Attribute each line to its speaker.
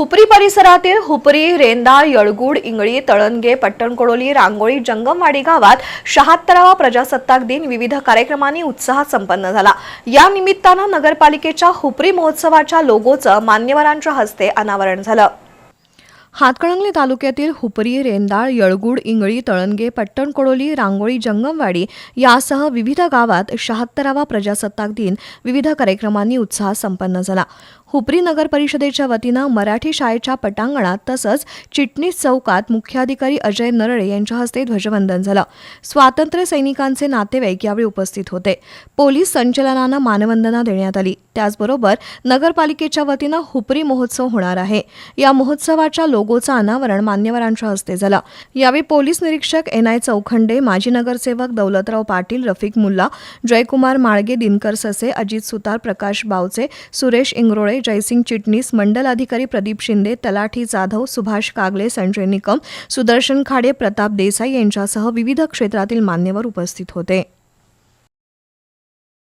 Speaker 1: हुपरी परिसरातील हुपरी रेंदा यळगुड इंगळी तळणगे पट्टणकोडोली रांगोळी जंगमवाडी गावात शहात्तरावा प्रजासत्ताक दिन विविध कार्यक्रमांनी उत्साहात संपन्न झाला. या निमित्तानं नगरपालिकेच्या हुपरी महोत्सवाच्या लोगोचं मान्यवरांच्या हस्ते अनावरण झालं. हातकणंगले तालुक्यातील हुपरी रेंदाळ यळगुड इंगळी तळणगे पट्टणकोडोली रांगोळी जंगमवाडी यासह विविध गावात शहात्तरावा प्रजासत्ताक दिन विविध कार्यक्रमांनी उत्साह संपन्न झाला. हुपरी नगर परिषदेच्या वतीनं मराठी शाळेच्या पटांगणात तसंच चिटणीस चौकात मुख्याधिकारी अजय नरळे यांच्या हस्ते ध्वजवंदन झालं. स्वातंत्र्य सैनिकांचे नातेवाईक यावेळी उपस्थित होते. पोलीस संचलनानं मानवंदना देण्यात आली. त्याचबरोबर नगरपालिकेच्या वतीनं हुपरी महोत्सव होणार आहे. या महोत्सवाच्या लोगोचं अनावरण मान्यवरांच्या हस्ते झालं. यावेळी पोलीस निरीक्षक एन आय चौखंडे माजी नगरसेवक दौलतराव पाटील रफिक मुल्ला जयकुमार माळगे दिनकर ससे अजित सुतार प्रकाश बावचे सुरेश इंगरोळे जयसिंग चिटणीस मंडल अधिकारी प्रदीप शिंदे तलाठी जाधव सुभाष कागले संजय निकम सुदर्शन खाडे प्रताप देसाई यांच्यासह विविध क्षेत्रातील मान्यवर उपस्थित होते.